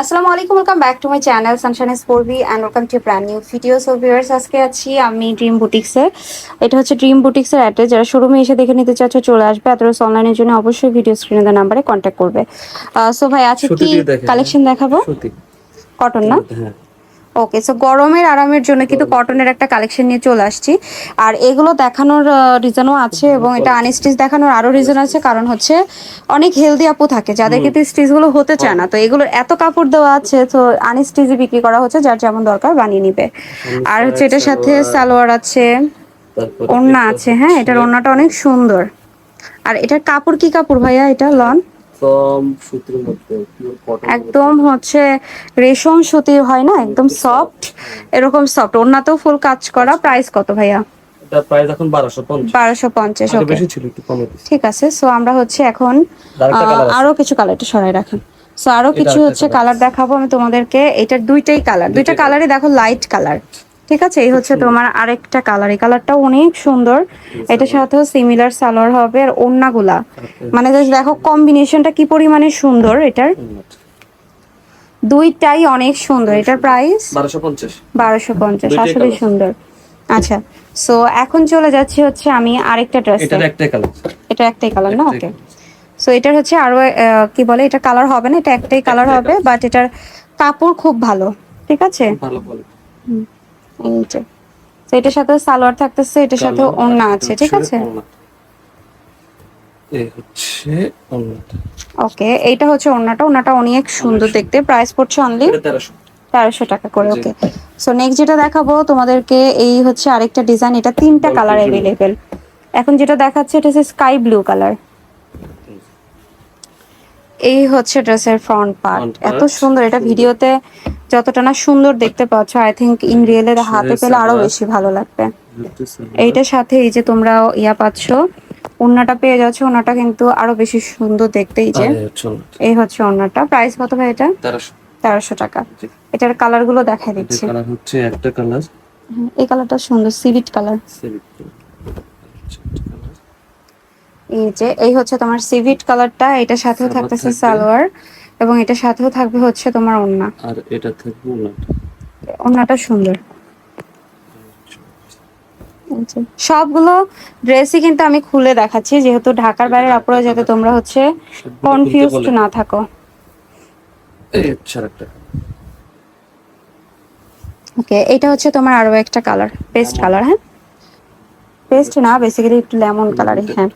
আসসালামু আলাইকুম welcome back to my channel sunshine স্পোর্বি and welcome to brand new video so viewers আজকে আছি আমি ড্রিম বুটিক্সের এটা হচ্ছে ড্রিম বুটিক্সের অ্যাড্রেস যারা শোরুমে এসে দেখে নিতে চাচ্ছ চলে আসবে। অ্যাড্রেস অনলাইনের জন্য অবশ্যই ভিডিও স্ক্রিনে দেওয়া নাম্বারে কন্ট্যাক্ট করবে। সো ভাই আজকে কি কালেকশন দেখাবো? সুতি কটন না? হ্যাঁ। ওকে সো গরমের আরামের জন্য কিন্তু কটনের একটা কালেকশন নিয়ে চলে আসছি। আর এগুলো দেখানোর রিজনও আছে এবং এটা আনস্টিচ দেখানোর আরও রিজন আছে কারণ হচ্ছে অনেক হেলদি আপু থাকে যাদের কিন্তু স্টিচগুলো হতে চায় না। তো এগুলোর এত কাপড় দেওয়া আছে তো আনস্টিচই বিক্রি করা হচ্ছে যার যেমন দরকার বানিয়ে নিবে। আর হচ্ছে এটার সাথে সালোয়ার। আছে ওড়না আছে হ্যাঁ এটার ওড়নাটা অনেক সুন্দর। আর এটার কাপড় কি কাপড় ভাইয়া এটা লন? একদম সুতির মধ্যে একদম হচ্ছে রেশম সুতির হয় না? একদম সফট এরকম সফট ওড়নাতেও ফুল কাজ করা প্রাইস কত ভাইয়া? এটা প্রাইস এখন 1250 বারোশো পঞ্চাশ আগে ওকে বেশি ছিল একটু কমে ঠিক আছে সো আমরা হচ্ছে এখন আরও কিছু কালার একটু সরাই রাখেন। সো আরও কিছু হচ্ছে কালার দেখাবো আমি তোমাদেরকে। এটার দুইটাই কালার দুইটা কালারই দেখো লাইট কালার ঠিক আছে? এই হচ্ছে তোমার আরেকটা কালার এই কালারটাও অনেক সুন্দর। এটার সাথেও সিমিলার সালোয়ার হবে আর ওড়নাগুলা। মানে just দেখো কম্বিনেশনটা কি পরিমাণে সুন্দর এটার। দুইটাই অনেক সুন্দর। এটার প্রাইস 1250 বারোশো পঞ্চাশ। আসলে সুন্দর। আচ্ছা সো এখন চলে যাচ্ছি হচ্ছে আমি আরেকটা ড্রেস এটার একটাই কালার এটা একটাই কালার না? ওকে সো এটার হচ্ছে আরও কি বলে? এটা কালার হবে না? এটা একটাই কালার হবে বাট এটার কাপড় খুব ভালো। ঠিক আছে? ভালো ভালো এই যে তো এটার সাথে সালোয়ার থাকতেছে এটার সাথে ওড়না আছে ঠিক আছে। ওকে এইটা হচ্ছে ওড়নাটা ওড়নাটা অনেক সুন্দর দেখতে। প্রাইস পড়ছে অনলি তেরোশো। টাকা করে ওকে। সো নেক্সট যেটা দেখাবো তোমাদেরকে এই হচ্ছে আরেকটা ডিজাইন এটা তিনটা কালার অ্যাভেলেবেল এখন যেটা দেখাচ্ছে এটা হচ্ছে স্কাই ব্লু কালার এই হচ্ছে ড্রেসের ফ্রন্ট পার্ট এত সুন্দর এটা ভিডিওতে যতটা না সুন্দর দেখতে পাচ্ছ আই থিংক ইন রিয়েলে হাতে পেলে আরও বেশি ভালো লাগবে। এইটার সাথে এই যে তোমরা ইয়া পাচ্ছ ওড়নাটা পেয়ে যাচ্ছ ওড়নাটা কিন্তু আরও বেশি সুন্দর দেখতে এই যে। এই হচ্ছে ওড়নাটা। প্রাইস কত ভাই এটা? তেরোশো। টাকা। এটার কালারগুলো দেখাই এটার দিচ্ছি। হচ্ছে একটা কালার এই কালারটা সুন্দর সিভিট কালার এই যে এই হচ্ছে তোমার সিভিট কালারটা এটার সাথেও থাকতেছে সালোয়ার এবং এটা সাথেও থাকবে হচ্ছে তোমার ওড়না। আর এটা থাকবে ওড়নাটা। ওড়নাটা সুন্দর। সবগুলো ড্রেসই কিন্তু আমি খুলে দেখাচ্ছি যেহেতু ঢাকার বাইরের আপুরা যাতে তোমরা হচ্ছে কনফিউজড না থাকো। ওকে এটা হচ্ছে তোমার আরও একটা কালার পেস্ট কালার হ্যাঁ? পেস্ট না বেসিক্যালি একটু লেমন কালারই হ্যাঁ।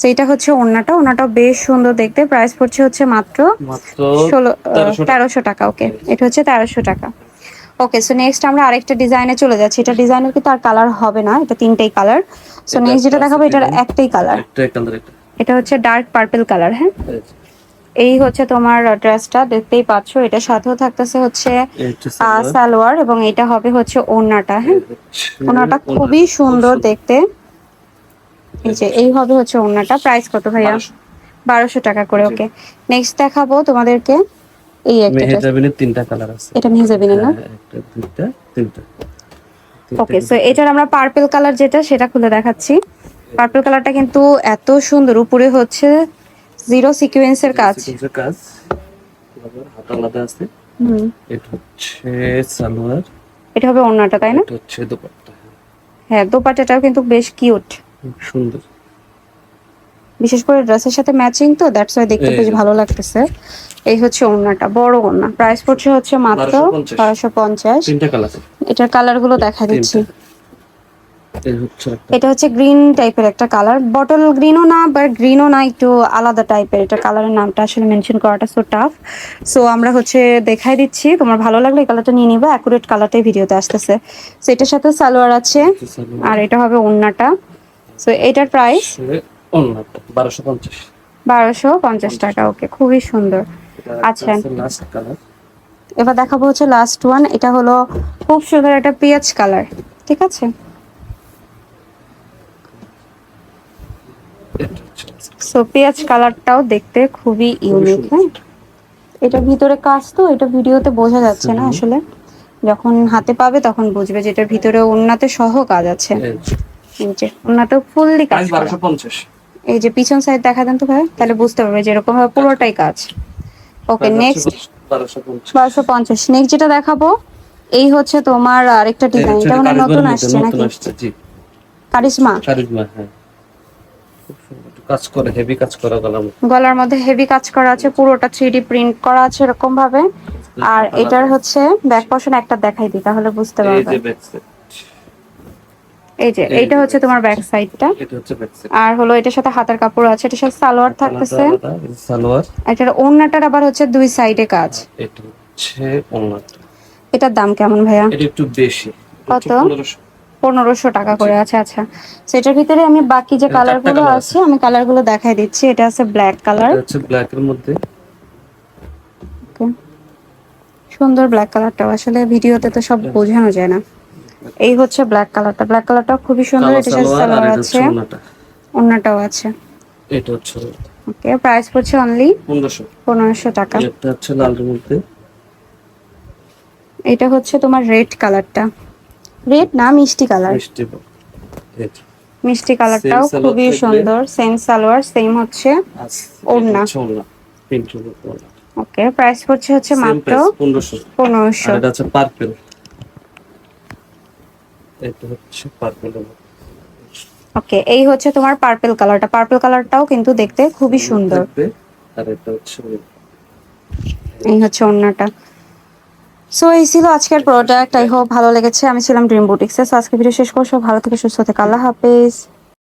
তো এটা হচ্ছে ওড়নাটা ওড়নাটাও বেশ সুন্দর দেখতে। প্রাইস পড়ছে হচ্ছে মাত্র মাত্র ষোলো 1300 টাকা। তেরোশো টাকা ওকে এটা হচ্ছে তেরোশো টাকা। ওকে সো নেক্সট আমরা আরেকটা ডিজাইনে চলে যাচ্ছি। এটা ডিজাইনের কিন্তু আর কালার হবে না এটা তিনটেই কালার সো নেক্সট যেটা দেখাবো এটার একটাই কালার কালার এটা এটা হচ্ছে ডার্ক পার্পল কালার হ্যাঁ। এই হচ্ছে তোমার ড্রেসটা দেখতেই পাচ্ছো। এটা সাথেও থাকতেছে হচ্ছে সালোয়ার। এবং এটা হবে হচ্ছে ওড়নাটা হ্যাঁ। ওড়নাটা। খুবই সুন্দর দেখতে। এই যে এই হবে হচ্ছে ওড়নাটা। প্রাইস কত ভাইয়া? বারোশো। টাকা করে ওকে। নেক্সট দেখাবো তোমাদেরকে এই একটা মেহেজাবিনের তিনটা কালার আছে। এটা মেহজাবিনের না? হ্যাঁ, একটা দুইটা তিনটা। তিনটা ওকে সো এটার আমরা পার্পল কালার যেটা সেটা খুলে দেখাচ্ছি। পার্পল কালারটা কিন্তু এত সুন্দর। উপরে হচ্ছে জিরো সিকোয়েন্সের কাজ। কাজ। হাত আলাদা আছে। হুম। এটা হচ্ছে সালোয়ার। এটা হবে ওড়নাটা তাই না? এটা হচ্ছে দোপাট্টা। হ্যাঁ দোপাট্টাটাও কিন্তু বেশ কিউট সুন্দর। বিশেষ করে ড্রেসের সাথে ম্যাচিং তো দ্যাটস ওয়াই দেখতে বেশ ভালো লাগতেছে। এই হচ্ছে ওড়নাটা বড় ওড়না। প্রাইস পড়ছে হচ্ছে মাত্র 1250 পঞ্চাশ। তিনটা কালার এটার কালারগুলো দেখা দিচ্ছি। এটা হচ্ছে গ্রিন টাইপের একটা কালার বটল গ্রিনও না বা গ্রিনও না একটু আলাদা টাইপের এটা কালারের নামটা আসলে মেনশন করাটা সো টাফ সো আমরা হচ্ছে দেখাই দিচ্ছি। তোমার ভালো লাগলে এই কালারটা নিয়ে নিবা। অ্যাকুরেট কালারটাই ভিডিওতে আসতেছে। সো এটার সাথে সালোয়ার আছে। আর এটা হবে ওড়নাটা। সো এটার প্রাইস বারোশো পঞ্চাশ। বারোশো পঞ্চাশ টাকা ওকে খুবই সুন্দর। আচ্ছা। এবার দেখাবো হচ্ছে লাস্ট ওয়ান এটা হলো খুব সুন্দর একটা পেঁয়াজ কালার ঠিক আছে। সো পেঁয়াজ কালারটাও দেখতে খুবই ইউনিক হ্যাঁ? এটা ভিতরে কাজ তো এটা ভিডিওতে বোঝা যাচ্ছে না আসলে। যখন হাতে পাবে তখন বুঝবে যে এটার ভিতরে ওন্নাতে সহ কাজ আছে। এই যে, ফুললি কাজ বারোশো পঞ্চাশ। এই যে পিছন সাইড দেখা দেন তো ভাই তাহলে বুঝতে পারবে যে এরকম ভাবে পুরোটাই কাজ। ওকে নেক্সট বারোশো পঞ্চাশ। নেক্সট যেটা দেখাবো এই হচ্ছে তোমার আরেকটা ডিজাইন এটা মানে নতুন আসছে নাকি? কারিশমা? হ্যাঁ। কাজ করে হেভি কাজ করা গলার মধ্যে। গলার মধ্যে হেভি কাজ করা আছে পুরোটা থ্রি প্রিন্ট করা আছে এরকম ভাবে। আর এটার হচ্ছে ব্যাক পশন একটা দেখাই দিই তাহলে বুঝতে এই পারবে। যে ব্যাক সাইড এই যে এইটা হচ্ছে তোমার ব্যাক সাইডটা আর হলো এটার সাথে হাতার কাপড় আছে এটার সাথে সালোয়ার থাকতেছে। সালোয়ার। এটার ওড়নাটার আবার হচ্ছে দুই সাইডে কাজ। এটা হচ্ছে ওনারটা এটার দাম কেমন ভাইয়া? এটা একটু বেশি। কত? পনেরোশো। টাকা করে আছে আচ্ছা সেটার ভিতরে আমি বাকি যে কালারগুলো আছে আমি কালারগুলো দেখাই দিচ্ছি। এটা আছে ব্ল্যাক কালার হচ্ছে ব্ল্যাক এর মধ্যে। সুন্দর ব্ল্যাক কালারটাও আসলে ভিডিওতে তো সব বোঝানো যায় না। এই হচ্ছে ব্ল্যাক কালারটা ব্ল্যাক কালারটাও খুবই সুন্দর সালোয়ার এটা হচ্ছে আছে। অন্যটাও আছে। এটা হচ্ছে ওকে প্রাইস পড়ছে অনলি 1500 পনেরোশো টাকা। এটা হচ্ছে লালের মধ্যে এটা হচ্ছে তোমার রেড কালারটা রেড না মিষ্টি কালার মিষ্টি। মিষ্টি কালারটাও খুবই সুন্দর সেম সালোয়ার সেম হচ্ছে ওড়না। ওকে প্রাইস পড়ছে হচ্ছে মাত্র price, 1500 পনেরোশো। এটা হচ্ছে পার্পল এটা হচ্ছে পার্পল ওকে এই হচ্ছে তোমার পার্পল কালারটা পার্পল কালারটাও কিন্তু দেখতে খুবই সুন্দর। আর এটা হচ্ছে এই হচ্ছে অন্যটা। সো এই ছিল আজকের প্রোডাক্ট আই হোপ ভালো লেগেছে। আমি ছিলাম ড্রিম বুটিক্স সো আজকে ভিডিও শেষ করছ। ভালো থেকে সুস্থ থেকে। আল্লাহ হাফেজ।